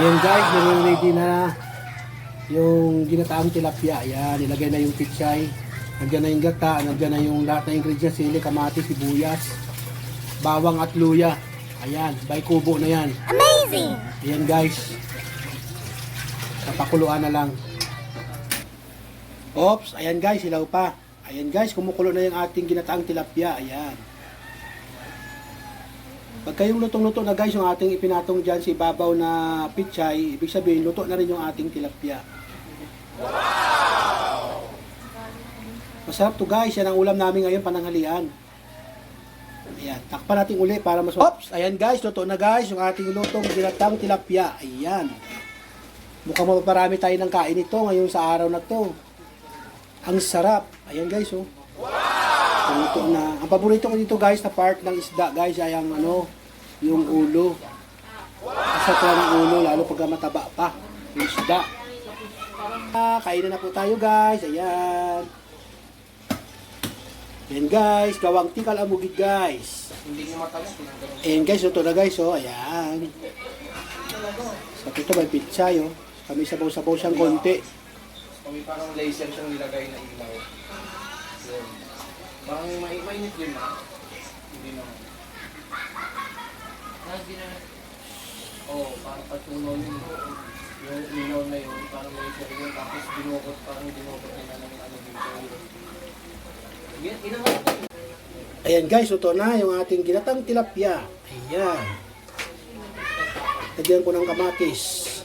guys, nare-ready na yung ginataang tilapia. Ayan, nilagay na yung pichay. Nandiyan na yung gata, nandiyan na yung lahat na ingredients, sili, kamatis, sibuyas, bawang at luya. Ayan, by kubo na yan. Amazing! Ayan guys. Kapakuluan na lang. Oops, ayan guys, hilaw pa. Ayan guys, kumukulo na yung ating ginataang tilapia. Ayan. Pagka yung lutong-luto na guys, yung ating ipinatong dyan si babaw na pichay, ibig sabihin, luto na rin yung ating tilapia. Masarap to guys, yan ang ulam namin ngayon pananghalian. Ayan, takpan natin uli para mas... Oops! Ayan guys, luto na guys, yung ating lutong ginatang tilapia. Ayan. Mukhang mapaparami tayo ng kain ito ngayon sa araw na to. Ang sarap. Ayan guys, oh. Luto na. Ang paborito ko dito guys na part ng isda guys ay ang ano, yung ulo. Lang ang ulo, lalo pag mataba pa. Yung isda. Ah, kainan na po tayo guys. Ayan. Ayan guys, gawang tikal amugid guys. Hindi nyo matalas. Ayan guys, luto na guys, oh. Ayan. Sa ito may pizza, oh. Kami sabaw-sabaw siyang konti. Kami parang laser siyang nilagay na ilaw. Parang may mainit yun na. Hindi naman. Oo, oh, parang patunaw yun. Yung ilaw na yun, parang laser yun. Tapos binukot, parang binukot nila ng ano dito yun. Yan, ginawa ko. Ayan guys, luto na yung ating ginatang tilapia. Ayan. Lagyan ko ng kamatis.